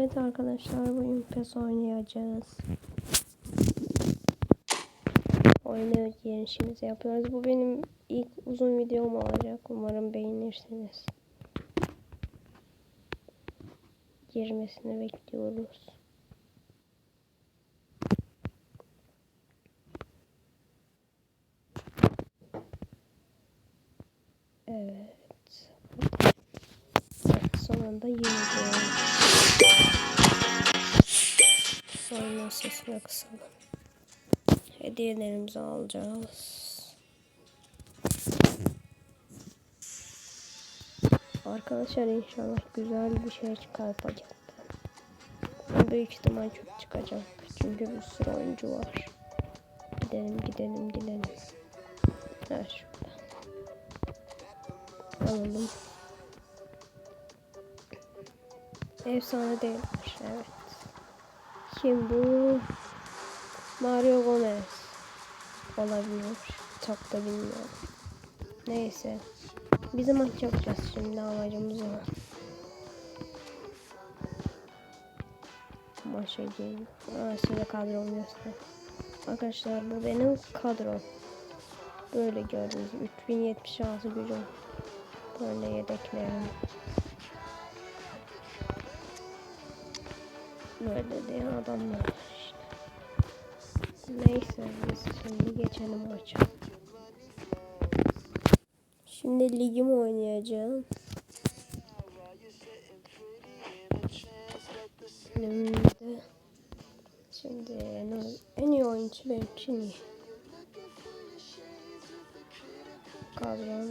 Evet arkadaşlar bugün PES oynayacağız. Oyunu girişimizi yapıyoruz. Bu benim ilk uzun videom olacak. Umarım beğenirsiniz. Girmesini bekliyoruz. Evet. Sonunda yeneceğim. Sonra sesini kısalım. Hediyelerimizi alacağız. Arkadaşlar inşallah güzel bir şey çıkar paketten. Büyük ihtimal çok çıkacak. Çünkü bir sürü oyuncu var. Gidelim gidelim gidelim. Ha şurada. Alalım. Efsane değilmiş evet. Kim bu? Mario Gomez. Olabilir. Çok da bilmiyorum. Neyse. Bizim maç yapacağız şimdi amacımız o. Maça girdim. Aa, size kadromu göster. Arkadaşlar bu benim kadrom. Böyle gördüğünüz 3076 gücüm. Böyle yedeklerim. Böyle diye adamlar işte. Neyse biz şimdi geçelim maça. Şimdi ligimi oynayacağım. Şimdi, şimdi en, en iyi oyuncu benim için. Kadron.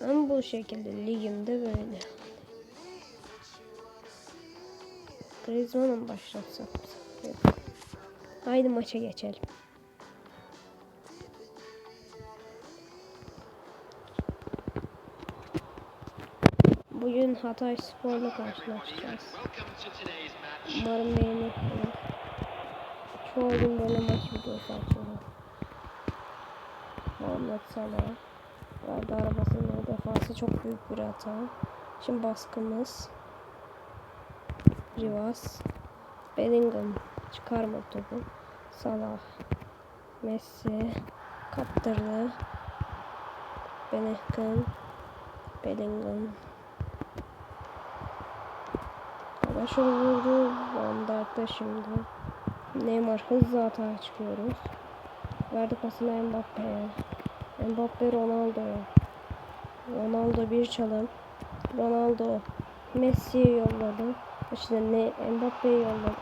Ben bu şekilde ligimde böyle. Griezmann'ı mı başlatsam? Haydi maça geçelim. Bugün Hatay Spor'la karşılaşacağız. Umarım beğenirsiniz. Çoğu gün böyle maç videosu açıyorum. Muhammed Salah. Verdi arabasının defansı çok büyük bir hata. Şimdi baskımız. Rivas. Bellingham çıkarma topu. Salah. Messi. Kaptırdı. Bellingham. Bellingham. Başa vurdu. Van Dijk'ta şimdi. Neymar hızlı atağa çıkıyoruz. Verdi pasını Mbappe'ye. Mbappe Ronaldo'ya. Ronaldo bir çalım. Ronaldo Messi'yi yolladı. İşte ne Mbappe'yi yolladı.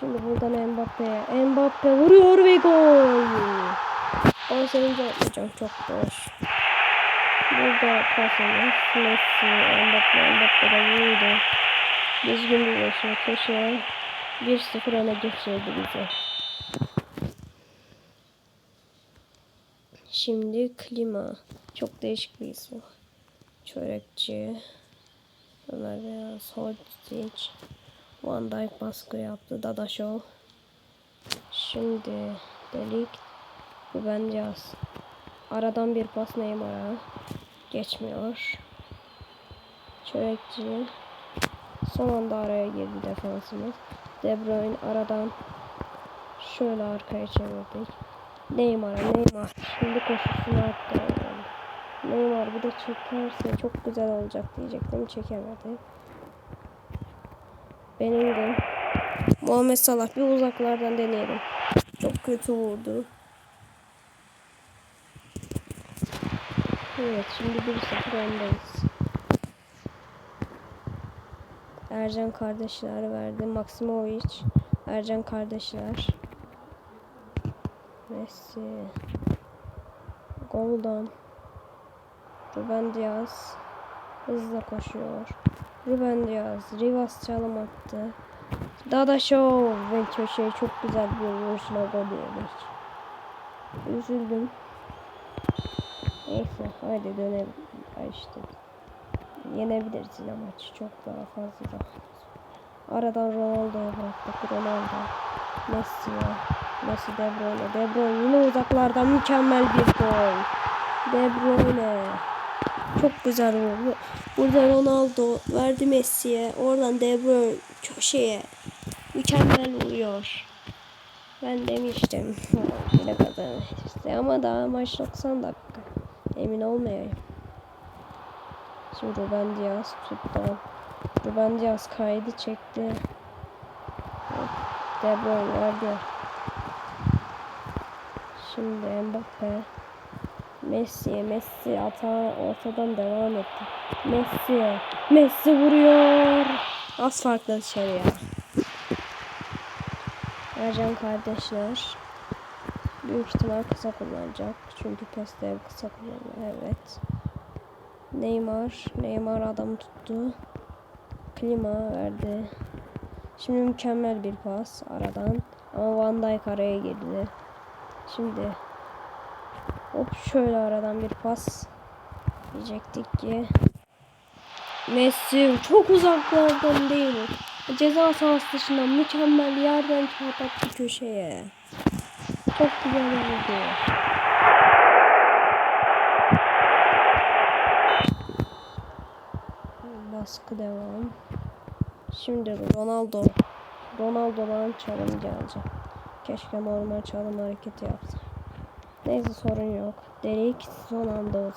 Şimdi buradan Mbappe'ye. Mbappe vuruyor ve gol. O sevince atmayacağım çok boş. Burada pasımız Messi, Mbappe, Mbappe de vurdu. Düzgün bir yaşa köşeye 1-0 öne geçirdi bize. Şimdi klima. Çok değişik bir isim. Çörekçi. Ömer Beyaz, Hodzic. Van Dijk baskı yaptı. Dada Show. Şimdi Delik. Ruben Diaz. Aradan bir pas Neymar'a. Geçmiyor. Çörekçi. Son anda araya girdi defansımız. De Bruyne aradan şöyle arkaya çevirdik. Neymar'a Neymar. Şimdi koşusunu attı. Neymar bir de çekerse çok güzel olacak diyecektim. Çekemedi. Bellingham. Muhammed Salah bir uzaklardan deneyelim. Çok kötü vurdu. Evet şimdi 1-0 öndeyiz. Ercan kardeşler verdi. Maximovic. Ercan kardeşler. Messi. Goldan. Ruben Diaz. Hızla koşuyor. Ruben Diaz. Rivas çalım attı. Dada Show. Ve köşeye çok güzel bir vuruşla gol yedik. Üzüldüm. Neyse hadi dönelim. Ay işte yenebiliriz yine maçı. Çok daha fazla da. Aradan Ronaldo'ya bıraktık. Ronaldo. Messi'ye. Messi De Bruyne. De Bruyne yine uzaklardan mükemmel bir gol. De Bruyne. Çok güzel oldu. Burada Ronaldo verdi Messi'ye. Oradan De Bruyne köşeye. Mükemmel vuruyor. Ben demiştim. Yine kazanır işte. Ama daha maç 90 dakika. Emin olmayayım. Şimdi Ruben Diaz tuttu. Ruben Diaz kaydı çekti. De Bruyne verdi. Şimdi Mbappe. Messi, Messi ata ortadan devam etti. Messi, Messi vuruyor. Az farklı dışarıya. Ercan kardeşler. Büyük ihtimal kısa kullanacak. Çünkü PES'te kısa kullanıyor. Evet. Neymar. Neymar adamı tuttu. Klima verdi. Şimdi mükemmel bir pas aradan. Ama Van Dijk araya girdi. Şimdi hop şöyle aradan bir pas diyecektik ki Messi çok uzaklardan değil. Ceza sahası dışından mükemmel yerden çarpattı köşeye. Çok güzel oldu. Baskı devam. Şimdi Ronaldo. Ronaldo'dan çalım gelecek. Keşke normal çalım hareketi yapsa. Neyse sorun yok. Delik son anda oldu.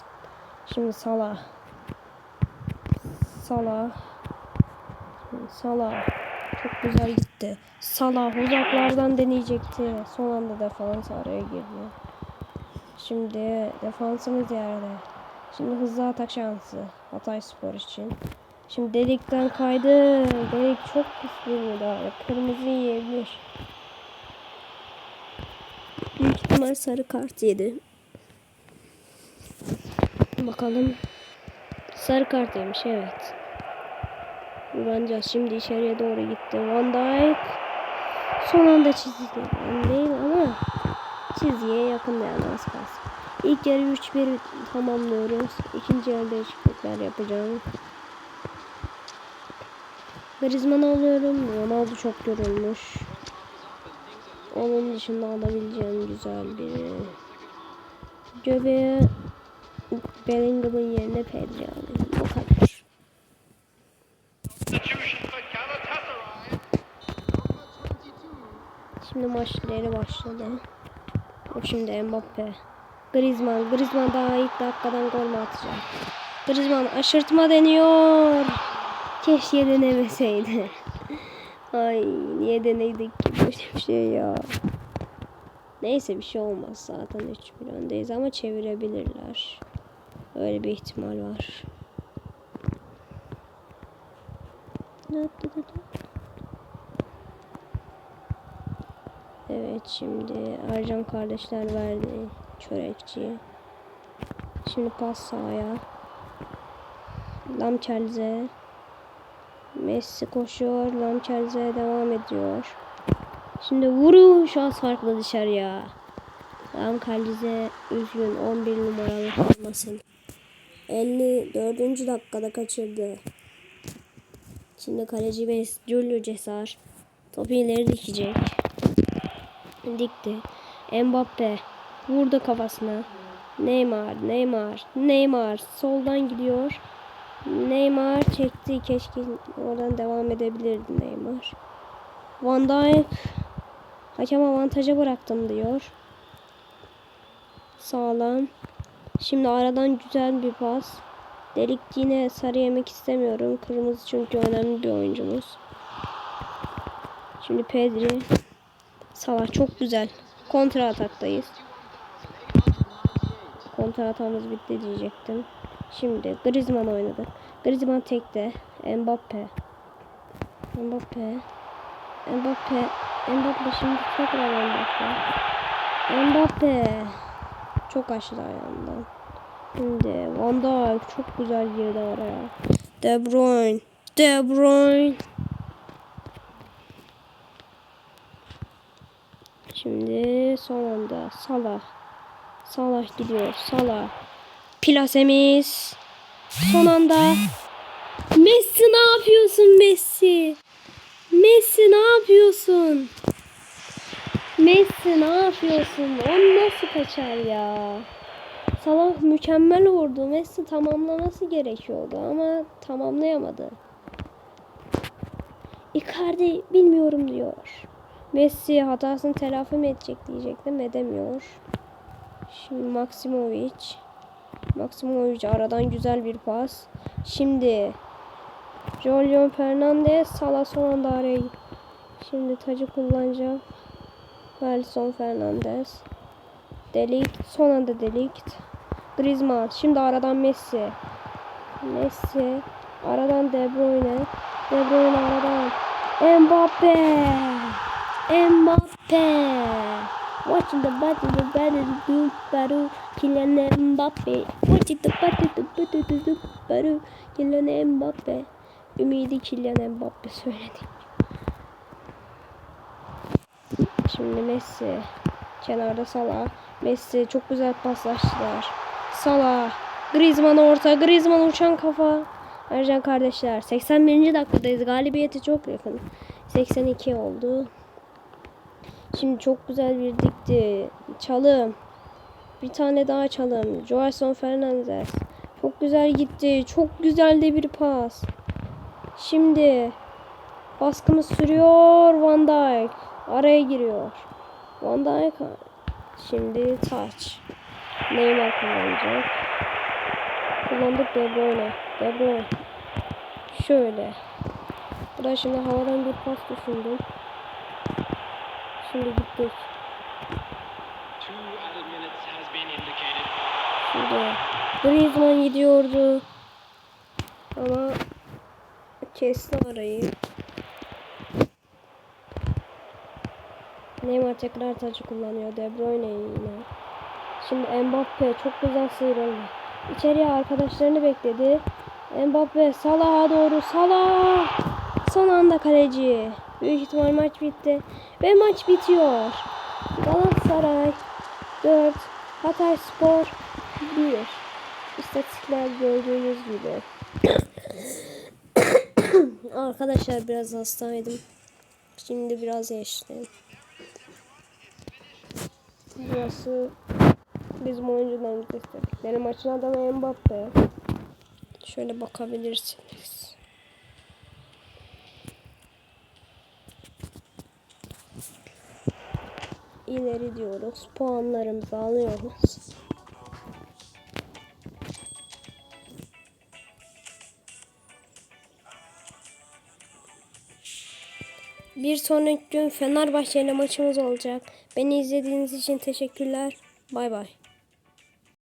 Şimdi Salah. Salah. Salah. Çok güzel gitti. Salah uzaklardan deneyecekti. Son anda defans araya girdi. Şimdi defansımız yerde. Şimdi hızlı atak şansı. Hatay Spor için. Şimdi delikten kaydı. Delik çok pis bir müdahale. Kırmızı yiyebilir. İhtimal sarı kart yedi. Bakalım. Sarı kart yemiş evet. Bence şimdi içeriye doğru gitti. Van Dijk son anda çizgi değil ama çizgiye yakın yani az kalsın. İlk yarı 3-1 tamamlıyoruz. İkinci yarı değişiklikler yapacağım. Griezmann'ı alıyorum. Ronaldo çok yorulmuş. Onun dışında alabileceğim güzel bir göbeğe Bellingham'ın yerine Pedri alayım. O kadar. Şimdi maçları başladı. O şimdi Mbappe. Griezmann. Griezmann daha ilk dakikadan gol mü atacak? Griezmann aşırtma deniyor. Keşke denemeseydi. Ay niye deneydik ki böyle bir şey ya. Neyse bir şey olmaz zaten 3-1 öndeyiz ama çevirebilirler. Öyle bir ihtimal var. Evet şimdi Ercan kardeşler verdi çörekçiye. Şimdi pas sahaya. Lamçelze. Messi koşuyor. Lamçelze devam ediyor. Şimdi vuruş az farklı dışarıya. Lamçelze üzgün 11 numaralı formasın. 54. dakikada kaçırdı. Şimdi kaleci Mes Julio Cesar topu ileri dikecek. Dikti. Mbappe vurdu kafasına. Neymar, Neymar, Neymar soldan gidiyor. Neymar çekti. Keşke oradan devam edebilirdi Neymar. Van Dijk hakem avantaja bıraktım diyor. Sağlam. Şimdi aradan güzel bir pas. Delik yine sarı yemek istemiyorum. Kırmızı çünkü önemli bir oyuncumuz. Şimdi Pedri. Salah çok güzel. Kontra ataktayız. Kontra atağımız bitti diyecektim. Şimdi Griezmann oynadı. Griezmann tekte. Mbappe. Mbappe. Mbappe. Mbappe şimdi tekrar Mbappe. Mbappe. Çok aşırı ayağından. Şimdi Van Dijk çok güzel girdi oraya. De Bruyne. De Bruyne. Şimdi son anda Salah. Salah gidiyor. Salah. Plasemiz. Son anda. Messi ne yapıyorsun Messi? Messi ne yapıyorsun? Messi ne yapıyorsun? O nasıl kaçar ya? Salah mükemmel vurdu. Messi tamamlaması gerekiyordu ama tamamlayamadı. Icardi bilmiyorum diyor. Messi hatasını telafi mi edecek diyecektim edemiyor. Şimdi Maksimovic. Maksimovic aradan güzel bir pas. Şimdi Julian Fernandez Salah son anda araya Şimdi tacı kullanacak. Gelson Fernandez. Delikt. Son anda Delikt. Griezmann. Şimdi aradan Messi. Messi. Aradan De Bruyne. De Bruyne aradan. Mbappe. Mbappe. Watching the battle, the battle, the battle, Kylian Mbappe. Watching the battle, the battle, the battle, Kylian Mbappe. Ümidi Kylian Mbappe söyledi. Şimdi Messi. Kenarda Salah. Messi çok güzel paslaştılar. Salah. Griezmann orta. Griezmann uçan kafa. Ercan kardeşler. 81. dakikadayız. Galibiyeti çok yakın. 82 oldu. Şimdi çok güzel bir dikti. Çalım. Bir tane daha çalım. Joelson Fernandez. Çok güzel gitti. Çok güzel de bir pas. Şimdi baskımız sürüyor. Van Dijk araya giriyor. Van Dijk şimdi taç. Neymar kullanacak. Kullandık De Bruyne. De Bruyne. Şöyle. Buraya şimdi havadan bir pas düşündüm. Şimdi gittik. Şimdi Griezmann gidiyordu. Ama kesti arayı. Neymar tekrar tacı kullanıyor. De Bruyne yine. Şimdi Mbappe çok güzel sıyrıldı. İçeriye arkadaşlarını bekledi. Mbappe Salah'a doğru. Salah! Son anda kaleci. Büyük ihtimal maç bitti. Ve maç bitiyor. Galatasaray 4, Hatay Spor 1. İstatistikler gördüğünüz gibi. Arkadaşlar biraz hastaydım. Şimdi biraz geçtim. Burası bizim oyuncularımız istedikleri maçın adamı Mbappe. Şöyle bakabilirsiniz. İleri diyoruz. Puanlarımızı alıyoruz. Bir sonraki gün Fenerbahçe ile maçımız olacak. Beni izlediğiniz için teşekkürler. Bay bay.